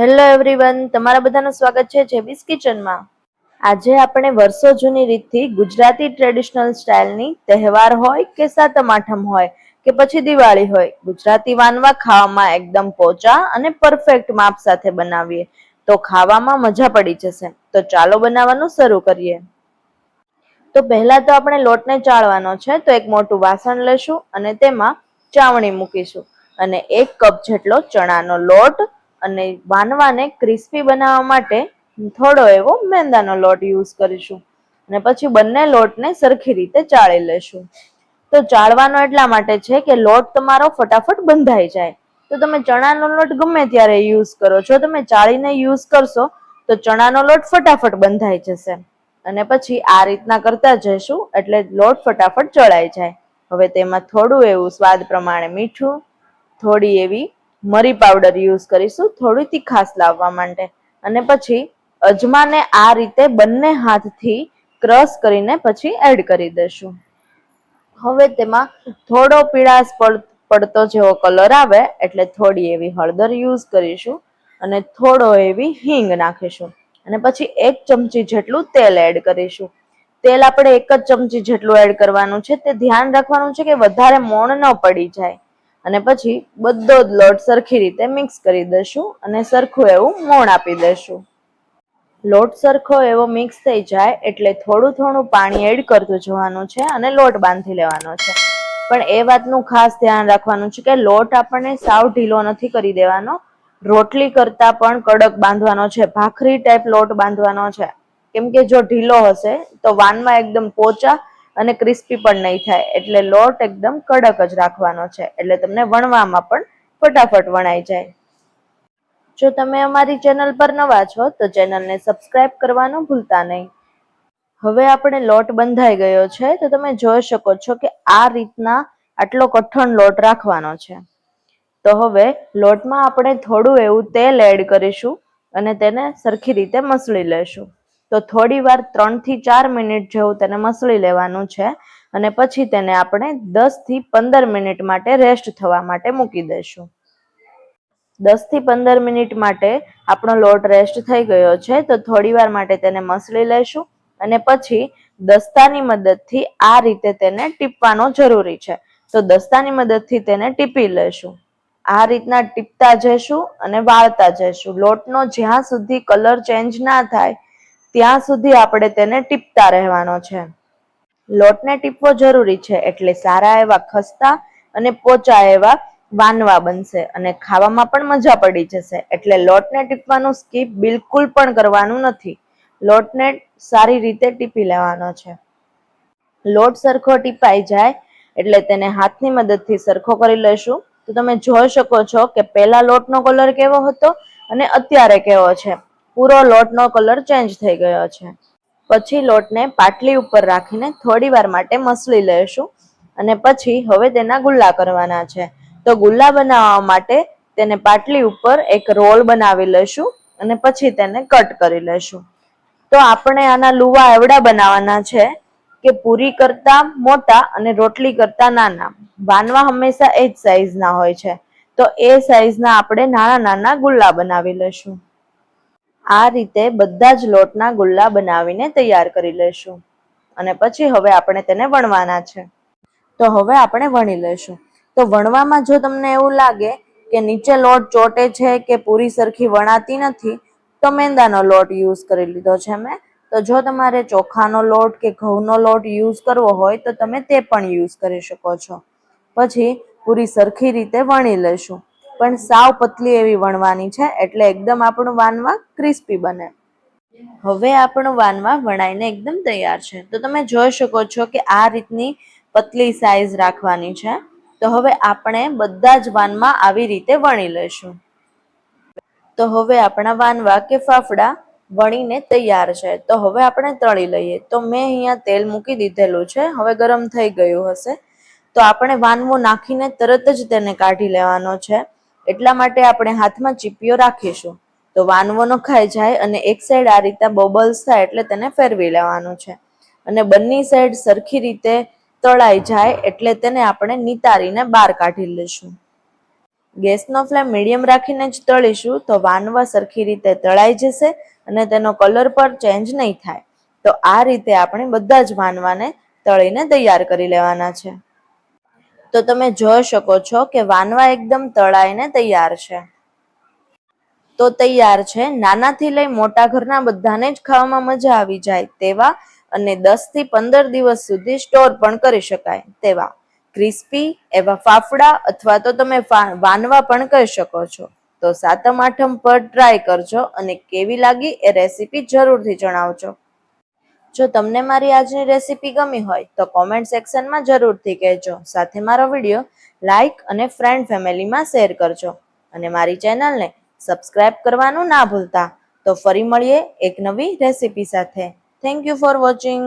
Hello everyone તમારા બધાનું સ્વાગત છે જેબીસ કિચનમાં. આજે આપણે વર્ષો જૂની રીતથી ગુજરાતી ટ્રેડિશનલ સ્ટાઇલની તહેવાર હોય કે સાતમ આઠમ હોય કે પછી દિવાળી હોય, ગુજરાતી વાનવા ખાવામાં એકદમ પોચા અને પરફેક્ટ માપ સાથે બનાવીએ. તો ખાવામાં મજા પડી જશે. તો ચાલો બનાવવાનું શરૂ કરીએ. તો પહેલા તો આપણે લોટને ચાળવાનો છે, તો એક મોટું વાસણ લેશું અને તેમાં ચાવણી મૂકીશું. અને એક કપ જેટલો ચણાનો લોટ અને વાનવાને ક્રિસ્પી બનાવવા માટે થોડો એવો મેંદાનો લોટ યુઝ કરીશું. અને પછી બંને લોટને સરખી રીતે ચાળી લેશું. તો ચાળવાનો એટલા માટે છે કે લોટ તમારો ફટાફટ બંધાઈ જાય. તો તમે ચણાનો લોટ ગમે ત્યારે યુઝ કરો. જો તમે ચાળીને યુઝ કરશો, તો ચણાનો લોટ ફટાફટ બંધાઈ જશે. અને પછી આ રીતના કરતા જઈશું, એટલે લોટ ફટાફટ ચડાઈ જાય. હવે તેમાં થોડું એવું સ્વાદ પ્રમાણે મીઠું, થોડી એવી મરી પાવડર યુઝ કરીશું થોડી તીખાસ લાવવા માટે. અને પછી અજમાને આ રીતે બંને હાથથી ક્રશ કરીને પછી એડ કરી દઈશું. હવે તેમાં થોડો પીળાશ પડતો જેવો કલર આવે એટલે થોડી એવી હળદર યુઝ કરીશું અને થોડો એવી હિંગ નાખીશું. અને પછી એક ચમચી જેટલું તેલ એડ કરીશું. તેલ આપણે એક જ ચમચી જેટલું એડ કરવાનું છે. તે ધ્યાન રાખવાનું છે કે વધારે મોણ ન પડી જાય. અને પછી બધો જ લોટ સરખી રીતે મિક્સ કરી દઈશું અને સરખું એવું મોણ આપી દઈશું. લોટ સરખો એવો મિક્સ થઈ જાય એટલે થોડું થોડું પાણી એડ કરતું જવાનું છે અને લોટ બાંધી લેવાનો છે. પણ એ વાતનું ખાસ ધ્યાન રાખવાનું છે કે લોટ આપણને સાવ ઢીલો નથી કરી દેવાનો. રોટલી કરતા પણ કડક બાંધવાનો છે, ભાખરી ટાઈપ લોટ બાંધવાનો છે. કેમ કે જો ઢીલો હશે તો વાનમાં એકદમ પોચા અને ક્રિસ્પી પણ નહીં થાય. એટલે લોટ એકદમ કડક જ રાખવાનો છે. એટલે તમને વણવામાં પણ ફટાફટ વણાઈ જાય. જો તમે અમારી ચેનલ પર નવા છો, તો ચેનલને સબસ્ક્રાઇબ કરવાનું ભૂલતા નહીં. હવે આપણે લોટ બંધાઈ ગયો છે, તો તમે જોઈ શકો છો કે આ રીતના આટલો કઠણ લોટ રાખવાનો છે. તો હવે લોટમાં આપણે થોડું એવું તેલ એડ કરીશું અને તેને સરખી રીતે મસળી લેશું. તો થોડી વાર ત્રણથી ચાર મિનિટ જેવું તેને મસળી લેવાનું છે અને પછી તેને આપણે દસથી પંદર મિનિટ માટે રેસ્ટ થવા માટે મૂકી દઈશું. દસથી પંદર મિનિટ માટે આપણો લોટ રેસ્ટ થઈ ગયો છે તો થોડી વાર માટે તેને મસળી લેશું અને પછી દસ્તાની મદદથી આ રીતે તેને ટીપવાનો જરૂરી છે. તો દસ્તાની મદદથી તેને ટીપી લેશું આ રીતના ટીપતા જઈશું અને વાળતા જઈશું. લોટનો જ્યાં સુધી કલર ચેન્જ ના થાય ત્યાં સુધી આપણે તેને ટીપતા રહેવાનો છે. લોટને ટીપવો જરૂરી છે એટલે સારા એવા ખસ્તા અને પોચા એવા વાનવા બનશે અને ખાવામાં પણ મજા પડી જશે. એટલે લોટને ટીપવાનું સ્કીપ બિલકુલ પણ કરવાનું નથી. લોટને સારી રીતે ટીપી લેવાનો છે. લોટ સરખો ટીપાઈ જાય એટલે તેને હાથની મદદથી સરખો કરી લેશું. તો તમે જોઈ શકો છો કે પહેલા લોટનો કલર કેવો હતો અને અત્યારે કેવો છે. પૂરો લોટનો કલર ચેન્જ થઈ ગયો છે. પછી લોટને પાટલી ઉપર રાખીને થોડી વાર માટે મસળી લેશું અને પછી હવે તેના ગુલ્લા કરવાના છે. તો ગુલ્લા બનાવવા માટે તેને પાટલી ઉપર એક રોલ બનાવી લેશું અને પછી તેને કટ કરી લેશું તો આપણે આના લુવા એવડા બનાવવાના છે કે પૂરી કરતા મોટા અને રોટલી કરતા નાના. વાનવા હંમેશા એ જ સાઈઝના હોય છે. તો એ સાઈઝના આપણે નાના નાના ગુલ્લા બનાવી લેશું આ રીતે બધા જ લોટના ગુલ્લા બનાવીને તૈયાર કરી લેશું અને પછી હવે આપણે તેને વણવાના છે. તો હવે આપણે વણી લેશું તો વણવામાં જો તમને એવું લાગે કે નીચે લોટ ચોટે છે કે પૂરી સરખી વણાતી નથી, તો મેંદાનો લોટ યુઝ કરી લીધો છે મેં. તો જો તમારે ચોખાનો લોટ કે ઘઉંનો લોટ યુઝ કરવો હોય, તો તમે તે પણ યુઝ કરી શકો છો. પછી પૂરી સરખી રીતે વણી લેશું પણ સાવ પતલી એવી વણવાની છે, એટલે એકદમ આપણું વાનવા ક્રિસ્પી બને. હવે આપણું વાનવા વણાઈને એકદમ તૈયાર છે. તો તમે જોઈ શકો છો કે આ રીતની પતલી સાઈઝ રાખવાની છે. તો હવે આપણે બધા જ વાનમાં આવી રીતે વણી લઈશું. તો હવે આપણા વાનવા કે ફાફડા વણીને તૈયાર છે. તો હવે આપણે તળી લઈએ. તો મેં અહીંયા તેલ મૂકી દીધેલું છે. હવે ગરમ થઈ ગયું હશે. તો આપણે વાનવો નાખીને તરત જ તેને કાઢી લેવાનો છે. એટલા માટે આપણે હાથમાં ચીપીઓ રાખીશું. તો વાનવો ખાઈ જાય અને એક સાઈડ આ રીતે બબલ્સ થાય એટલે તેને ફેરવી લેવાનું છે. અને બંને સાઈડ સરખી રીતે તળાઈ જાય એટલે તેને આપણે નિતારીને બહાર કાઢી લઈશું. ગેસનો ફ્લેમ મીડિયમ રાખીને જ તળીશું તો વાનવા સરખી રીતે તળાઈ જશે અને તેનો કલર પણ ચેન્જ નહીં થાય. તો આ રીતે આપણે બધા જ વાનવાને તળીને તૈયાર કરી લેવાના છે. તો તમે જોઈ શકો છો કે વાનવા એકદમ તળાઈને તૈયાર છે. તો તૈયાર છે. નાનાથી લઈ મોટા ઘરના બધાને જ ખાવામાં મજા આવી જાય તેવા અને દસથી પંદર દિવસ સુધી સ્ટોર પણ કરી શકાય તેવા. ક્રિસ્પી, એવા ફાફડા અથવા તો તમે વાનવા પણ કહી શકો છો. તો સાતમ આઠમ પર ટ્રાય કરજો અને કેવી લાગી એ રેસીપી જરૂરથી જણાવજો. જો તમને મારી આજની રેસીપી ગમી હોય, તો કોમેન્ટ સેક્શનમાં જરૂરથી કહેજો. સાથે મારો વીડિયો લાઇક અને ફ્રેન્ડ ફેમિલીમાં શેર કરજો. અને મારી ચેનલને સબસ્ક્રાઇબ કરવાનું ના ભૂલતા. તો ફરી મળીએ એક નવી રેસીપી સાથે. Thank you for watching